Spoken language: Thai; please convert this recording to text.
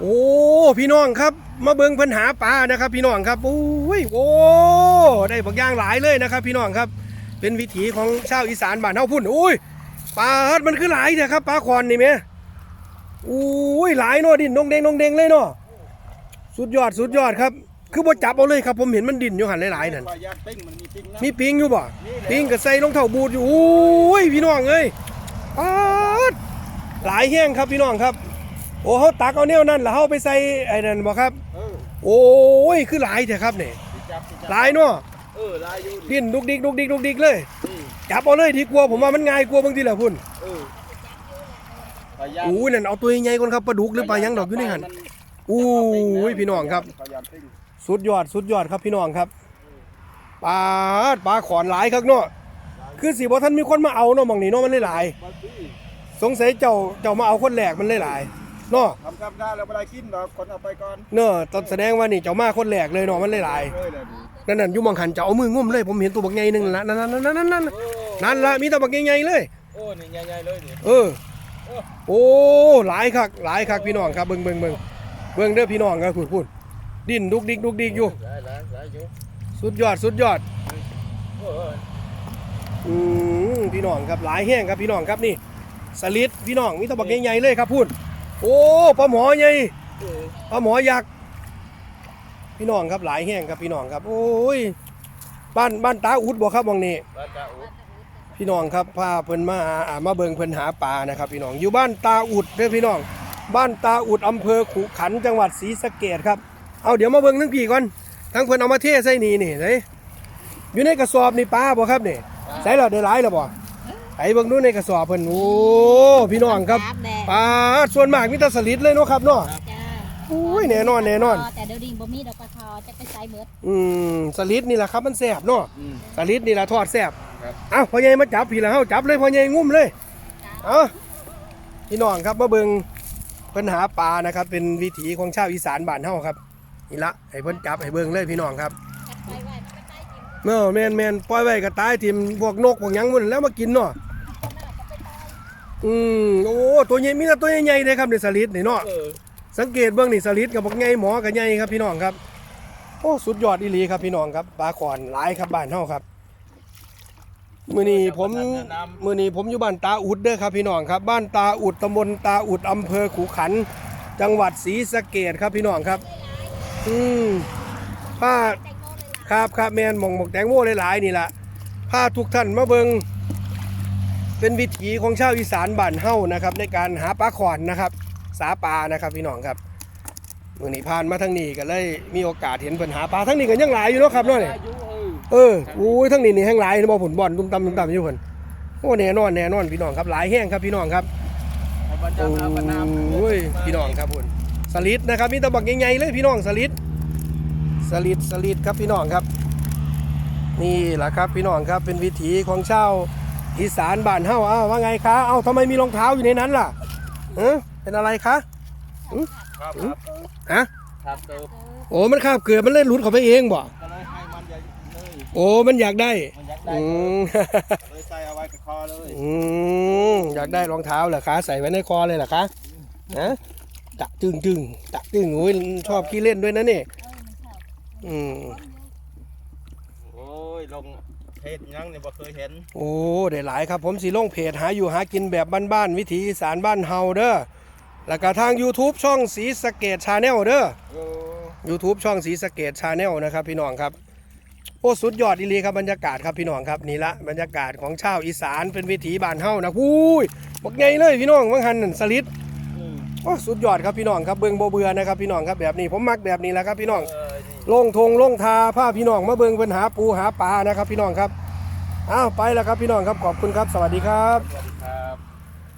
โอ้พี่น้องครับ มาเบิ่งปัญหาปลานะครับ พี่น้องครับโอ้ยโอ้ได้บักอย่างหลายเลยนะครับ พี่น้องครับ เป็นวิถีของชาวอีสานบ้านเฮาพุ่นโอ้ยปลาฮัดมันคือหลายเนี่ยครับปลาคอนนี่แม่โอ้ยหลายเนาะดินดงเดงดงเดงเลยเนาะสุดยอดสุดยอดครับ คือบ่จับเอาเลยครับ ผมเห็นมันดินอยู่หันหลายๆนั่นมีปิ้งอยู่บ่ปิงก็ใส่รองเท้าบูทอยู่โอ้ยพี่น้องเอ้ยปาดหลายแห้งครับพี่น้องครับ โอ้เขาตักเอาแนวนั่นแล้วเขาไปใส่ไอ้นั่นบ่ครับ เออโอ้ยคือหลายแท้ครับนี่สิจับสิจับหลายเนาะเออลายอยู่ดิ้นดุกดิกดุกดิกดุกดิกเลยนี่จับเอาเลยดีกว่าผมว่ามันง่ายกว่าบางทีแหละพุ่นเออปลายาโอ้ยนั่นเอาตัวใหญ่ๆก่อนครับปลาดุกหรือปลาหยังดอกอยู่ในหันมัโอ้ยพี่น้องครับปลายาปิ้งสุดยอดสุดยอดครับพี่น้องครับปลาดปลาขอนหลายครับเนาะคือสิบ่ท่านมีคนมาเอาเนาะหมองนี้เนาะมันหลายๆปลาปี้สงสัยเจ้าเจ้ามาเอาคนแรกมันหลายๆ เนาะทำกำได้แล้วไม่ได้กินหรอกคนเอาไปก่อนเนาะตอนแสดงว่านี่เจ้ามาคนแรกเลยเนาะมันหลายเลยเลยดิๆนั่นนั่นอยู่หมองหันเจ้าเอามืองุ้มเลย ผมเห็นตัวบักใหญ่หนึงละนั่นนั่นนั่นนั่นนั่นโอ้นั่นละมีแต่บักใหญ่ๆเลย โอ้นี่ใหญ่ๆเลยนี่ เออโอ้หลายคักหลายคักพี่น้องครับเบิ่งเบิ่งเบิ่งเบิ่งเด้อพี่น้องครับพูดพูดดิ้นดุกดิกดุกดิกอยู่ หลายหลายหลายอยู่สุดยอดสุดยอด โอ้ยอืมพี่น้องครับหลายแห้งครับพี่น้องครับนี่สลิดพี่น้องมีแต่บักใหญ่ๆเลยครับพูด โอ้ปลาหมอใหญ่เออปลาหมอยักษ์พี่น้องครับหลายแห้งครับพี่น้องครับ โอ้ยบ้านบ้านตาอุดบ่ครับวังนี้ปลาตาอุดพี่น้องครับพาเพิ่นมาอ่ามาเบิ่งเพิ่นหาปลานะครับ พี่น้องอยู่บ้านตาอุดเด้อพี่น้อง บ้านตาอุดอำเภอขุขันธ์จังหวัดศรีสะเกษครับเอาเดี๋ยวมาเบิ่งทั้งพี่ก่อนทั้งเพิ่นเอามาเทใส่นี่นี่ไหนอยู่ในกระสอบนี่ปลาบ่ครับนี่ใส่แล้วได้หลายแล้วบ่ ไปเบิ่งดูในกระสอบเพิ่นโอ้พี่น้องครับแดดปลาส่วนมากมีแต่สลิดเลยเนาะครับเนาะจ้าโอ้ยแน่นอนแน่นอน แต่เดี๋ยวนี้บ่มีดอกกระทอจะไปใส่เบิดอืมสลิดนี่แหละครับมันแซ่บเนาะอืมสลิดนี่แหละทอดแซ่บครับเอ้าพ่อใหญ่มาจับพี่ละเฮาจับเลยพ่อใหญ่งุ้มเลยเอ้าพี่น้องครับมาเบิ่งเพิ่นหาปลานะครับ เป็นวิถีของชาวอีสานบ้านเฮาครับนี่ละให้เพิ่นจับให้เบิ่งเลยพี่น้องครับจับไปไว้มันก็ใต้กินเนาะแม่นแม่นปล่อยไว้ก็ตายทิ่มพวกนกพวกหยังมันแล้วมากินเนาะ อืมโอ้ตัวใหญ่มีแต่ตัวใหญ่ๆเลยครับในสลิดนี่เนาะเออสังเกตเบื้องนี่สลิดกับบักไงหมอกับไงครับพี่น้องครับ โอ้สุดยอดอีหลีครับพี่น้องครับปลาขอนหลายครับบ้านเฮาครับ มื้อนี้ผมมื้อนี้ผมอยู่บ้านตาอุดเด้อครับพี่น้องครับ บ้านตาอุดตำบลตาอุดอำเภอขุขันธ์จังหวัดศรีสะเกษครับพี่น้องครับ อืมผ้าครับครับแมนหมองหมกแตงโมหลายๆนี่ล่ะพาทุกท่านมาเบิง เป็นวิถีของชาวอีสานบ้านเฮานะครับในการหาปลาขอนนะครับ สาปลานะครับพี่น้องครับมื่อนี้ผ่านมาทั้งนี้ก็เลยมีโอกาสเห็นปัญหาปลาทั้งนี้ก็ยังหลายอยู่เนาะครับเนาะนี่อยเออเอออู้ยทั้งนี้นี่แห้งหลายบ่ผลบ่อนตุ้มตำตุ้มตำอยู่เพิ่นโอ้แน่นอนแน่นอนพี่น้องครับหลายแห้งครับพี่น้องครับโอ้ยพี่น้องครับพุ่นสลิดนะครับมีตะบักใหญ่ๆเลยพี่น้องสลิดสลิดสลิดครับพี่น้องครับ นี่แหละครับพี่น้องครับเป็นวิถีของชาว อีสานบ้านเฮาอ้าวว่าไงคะเอ้าทำไมมีรองเท้าอยู่ในนั้นล่ะเออเป็นอะไรคะครับครับฮะครับเติมโอ้มันคาบเกลือมันเล่นหลุดเข้าไปเองบ่ก็เลยให้มันใหญ่เลยโอ้มันอยากได้มันยักได้อืม เลยใส่เอาไว้กับคอเลยอืมอยากได้รองเท้าเหรอคะ ใส่ไว้ในคอเลยเหรอคะฮะตะตึงตึงตะตึงโอ้ยชอบขี้เล่นด้วยนะนี่อืมโอ้ยลง เพจยังเนี่ยบ่เคยเห็น โอ้ได้หลายครับผมสีลงเพจหาอยู่หากินแบบบ้านๆวิถีอีสานบ้านเฮาเด้อแล้วก็ทาง YouTube ช่องสีสะเกตชาแนลเด้อโอ้ YouTube ช่องสีสะเกตชาแนลนะครับ พี่น้องครับ โอ้สุดยอดอีหลีครับบรรยากาศครับพี่น้องครับนี่ละบรรยากาศของชาวอีสานเป็นวิถีบ้านเฮานะพูยบอกไงเลยพี่น้องวังหันนั่นสลิดอืมโอ้สุดยอดครับพี่น้องครับเบิงโบเบือนะครับพี่น้องครับแบบนี้ผมมักแบบนี้แหละครับพี่น้อง เออนี่ ลงทงลงทาผ้าพี่น้องมาเบิงเป็นหาปูหาปลานะครับ พี่น้องครับอ้าวไปแล้วครับพี่น้องครับขอบคุณครับ สวัสดีครับสวัสดีครับ